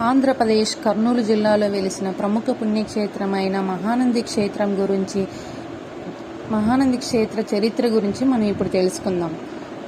ఆంధ్రప్రదేశ్ కర్నూలు జిల్లాలో వెలిసిన ప్రముఖ పుణ్యక్షేత్రమైన మహానంది క్షేత్రం గురించి మహానంది క్షేత్ర చరిత్ర గురించి మనం ఇప్పుడు తెలుసుకుందాం.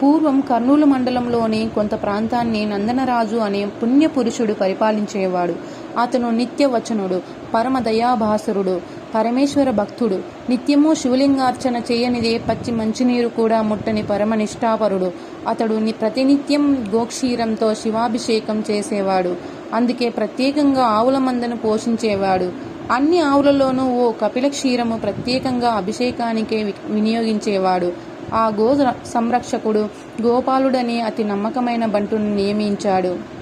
పూర్వం కర్నూలు మండలంలోని కొంత ప్రాంతాన్ని నందనరాజు అనే పుణ్య పురుషుడు పరిపాలించేవాడు. అతను నిత్యవచనుడు పరమదయాభాసురుడు పరమేశ్వర భక్తుడు. నిత్యము శివలింగార్చన చేయనిదే పచ్చి మంచినీరు కూడా ముట్టని పరమ నిష్ఠాపరుడు అతడు ప్రతినిత్యం గోక్షీరంతో శివాభిషేకం చేసేవాడు. అందుకే ప్రత్యేకంగా ఆవుల మందను పోషించేవాడు. అన్ని ఆవులలోనూ ఓ కపిల క్షీరము ప్రత్యేకంగా అభిషేకానికే వి- వినియోగించేవాడు. ఆ గో సంరక్షకుడు గోపాలుడని అతి నమ్మకమైన బంటును నియమించాడు.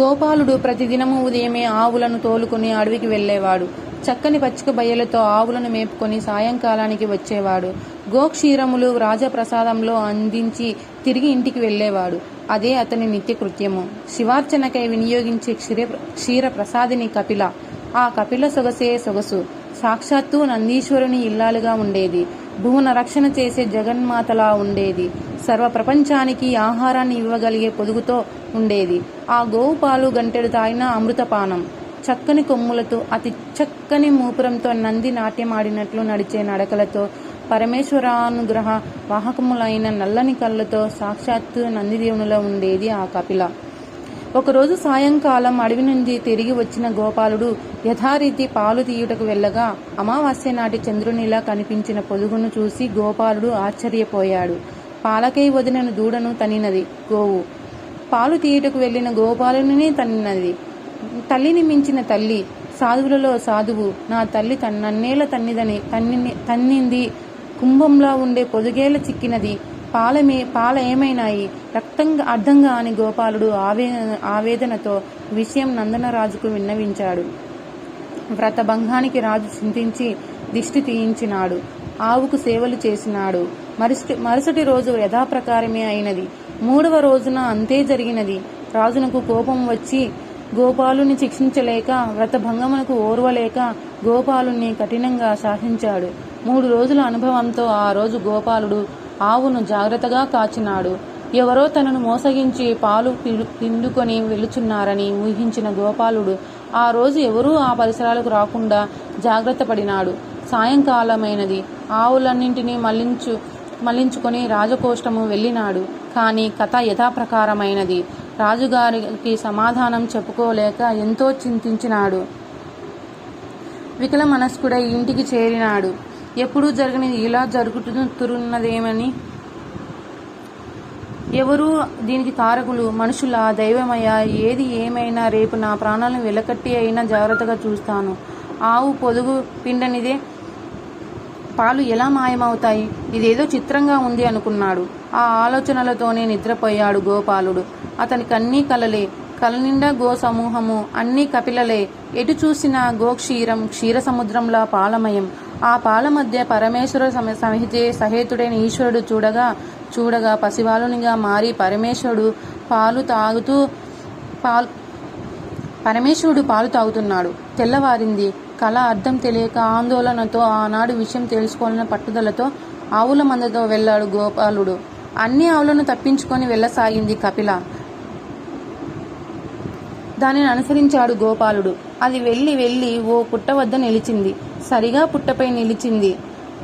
గోపాలుడు ప్రతిదినము ఉదయమే ఆవులను తోలుకుని అడవికి వెళ్ళేవాడు. చక్కని పచ్చిక బయలతో ఆవులను మేపుకొని సాయంకాలానికి వచ్చేవాడు. గోక్షీరములు రాజప్రసాదంలో అందించి తిరిగి ఇంటికి వెళ్ళేవాడు. అదే అతని నిత్యకృత్యము శివార్చనకై వినియోగించే క్షీర క్షీర ప్రసాదిని కపిల. ఆ కపిల సొగసే సొగసు. సాక్షాత్తు నందీశ్వరుని ఇల్లాలుగా ఉండేది. భువన రక్షణ చేసే జగన్మాతలా ఉండేది. సర్వ ప్రపంచానికి ఆహారాన్ని ఇవ్వగలిగే పొదుగుతో ఉండేది. ఆ గోవు పాలు గంటెడు తాగిన అమృతపానం. చక్కని కొమ్ములతో అతి చక్కని మూపురంతో నంది నాట్యమాడినట్లు నడిచే నడకలతో పరమేశ్వరానుగ్రహ వాహకములైన నల్లని కళ్ళతో సాక్షాత్తు నందిదేవునిలో ఉండేది ఆ కపిల. ఒకరోజు సాయంకాలం అడవి నుండి తిరిగి వచ్చిన గోపాలుడు యథారీతి పాలు తీయుటకు వెళ్ళగా అమావాస్య నాటి చంద్రునిలా కనిపించిన పొదుగును చూసి గోపాలుడు ఆశ్చర్యపోయాడు. పాలకై వదిలిన దూడను తనినది గోవు. పాలు తీయుటకు వెళ్ళిన గోపాలుని తన్నినది. తల్లిని మించిన తల్లి సాధువులలో సాధువు నా తల్లి తన్ నన్నేల తన్నిదని తన్ని తన్నింది కుంభంలా ఉండే పొదుగేల చిక్కినది. పాలమే పాల ఏమైనాయి? రక్తంగా అర్థంగా అని గోపాలుడు ఆవే ఆవేదనతో విషయం నందనరాజుకు విన్నవించాడు. వ్రతభంగానికి రాజు చింతించి దిష్టి తీయించినాడు. ఆవుకు సేవలు చేసినాడు. మరుసటి మరుసటి రోజు యథాప్రకారమే అయినది. మూడవ రోజున అంతే జరిగినది. రాజునకు కోపం వచ్చి గోపాలుని శిక్షించలేక వ్రతభంగమునకు ఓర్వలేక గోపాలుని కఠినంగా శాసించాడు మూడు రోజుల అనుభవంతో ఆ రోజు గోపాలుడు ఆవును జాగ్రత్తగా కాచినాడు. ఎవరో తనను మోసగించి పాలు పిండుకొని వెళుచున్నారని ఊహించిన గోపాలుడు ఆ రోజు ఎవరూ ఆ పరిసరాలకు రాకుండా జాగ్రత్త పడినాడు. సాయంకాలమైనది. ఆవులన్నింటినీ మళ్ళించు మళ్ళించుకొని రాజకోష్టము వెళ్ళినాడు. కాని కథ యథాప్రకారమైనది. రాజుగారికి సమాధానం చెప్పుకోలేక ఎంతో చింతించినాడు. వికల మనస్కుడై ఇంటికి చేరినాడు. ఎప్పుడూ జరగనిది. ఇలా జరుగుతున్నదేమని? ఎవరు దీనికి కారకులు మనుషుల? దైవమయ ఏది ఏమైనా రేపు నా ప్రాణాలను వెలకట్టి అయినా జాగ్రత్తగా చూస్తాను. ఆవు పొదుగు పిండనిదే. పాలు ఎలా మాయమవుతాయి? ఇదేదో చిత్రంగా ఉంది అనుకున్నాడు. ఆ ఆలోచనలతోనే నిద్రపోయాడు గోపాలుడు. అతనికి అన్నీ కలలే. కల నిండా గో సమూహము అన్నీ కపిలలే. ఎటు చూసినా గోక్షీరం క్షీర సముద్రంలా పాలమయం. ఆ పాల మధ్య పరమేశ్వర సహితే సహేతుడైన ఈశ్వరుడు చూడగా చూడగా పసివాలునిగా మారి పరమేశ్వరుడు పాలు తాగుతూ పాలు పరమేశ్వరుడు పాలు తాగుతున్నాడు. తెల్లవారింది. కళ అర్థం తెలియక ఆందోళనతో ఆనాడు విషయం తెలుసుకోవాలన్న పట్టుదలతో ఆవుల మందతో వెళ్ళాడు గోపాలుడు. అన్ని ఆవులను తప్పించుకొని వెళ్ళసాగింది కపిల. దానిని అనుసరించాడు గోపాలుడు. అది వెళ్ళి వెళ్ళి ఓ పుట్ట వద్ద నిలిచింది. సరిగా పుట్టపై నిలిచింది.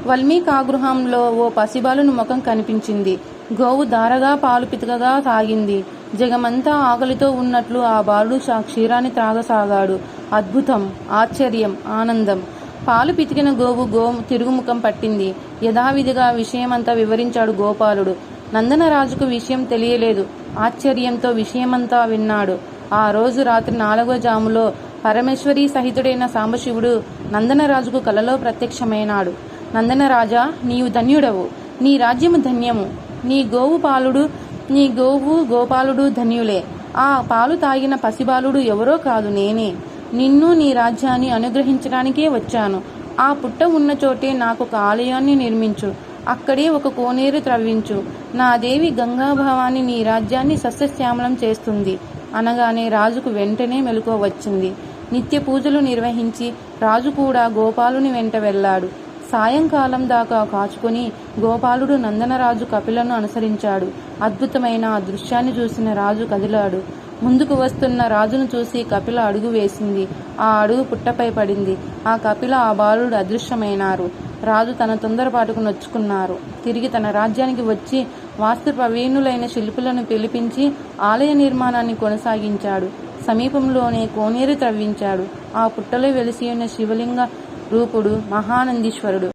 వల్మీకాగృహంలో ఓ పసిబాలుని ముఖం కనిపించింది. గోవు దారగా పాలు పితకగా తాగింది. జగమంతా ఆకలితో ఉన్నట్లు ఆ బాలుడు ఆ క్షీరాన్ని త్రాగసాగాడు. అద్భుతం ఆశ్చర్యం ఆనందం. పాలు పితికిన గోవు గో తిరుగుముఖం పట్టింది. యథావిధిగా విషయమంతా వివరించాడు గోపాలుడు. నందనరాజుకు విషయం తెలియలేదు. ఆశ్చర్యంతో విషయమంతా విన్నాడు. ఆ రోజు రాత్రి నాలుగో జాములో పరమేశ్వరి సహితుడైన సాంబశివుడు నందనరాజుకు కలలో ప్రత్యక్షమైనాడు. నందనరాజా నీవు ధన్యుడవు. నీ రాజ్యము ధన్యము. నీ గోవు పాలుడు నీ గోవు గోపాలుడు ధన్యులే. ఆ పాలు తాగిన పసిబాలుడు ఎవరో కాదు నేనే. నిన్ను నీ రాజ్యాన్ని అనుగ్రహించడానికే వచ్చాను. ఆ పుట్ట ఉన్న చోటే నాకు ఒక ఆలయాన్ని నిర్మించు. అక్కడే ఒక కోనేరు త్రవ్వించు. నా దేవి గంగాభావాన్ని నీ రాజ్యాన్ని సస్యశ్యామలం చేస్తుంది. అనగానే రాజుకు వెంటనే మెలకువ వచ్చింది. నిత్య పూజలు నిర్వహించి రాజు కూడా గోపాలుని వెంట వెళ్ళాడు. సాయంకాలం దాకా కాచుకొని గోపాలుడు నందనరాజు కపిలను అనుసరించాడు. అద్భుతమైన ఆ దృశ్యాన్ని చూసిన రాజు కదిలాడు. ముందుకు వస్తున్న రాజును చూసి కపిల అడుగు వేసింది. ఆ అడుగు పుట్టపై పడింది. ఆ కపిల ఆ బాలుడు అదృశ్యమైనారు. రాజు తన తొందరపాటుకు నొచ్చుకున్నారు. తిరిగి తన రాజ్యానికి వచ్చి వాస్తు ప్రవీణులైన శిల్పులను పిలిపించి ఆలయ నిర్మాణాన్ని కొనసాగించాడు. సమీపంలోనే కోనేరు త్రవ్వించాడు. ఆ పుట్టలో వెలిసి ఉన్న శివలింగ రూపుడు మహానందీశ్వరుడు.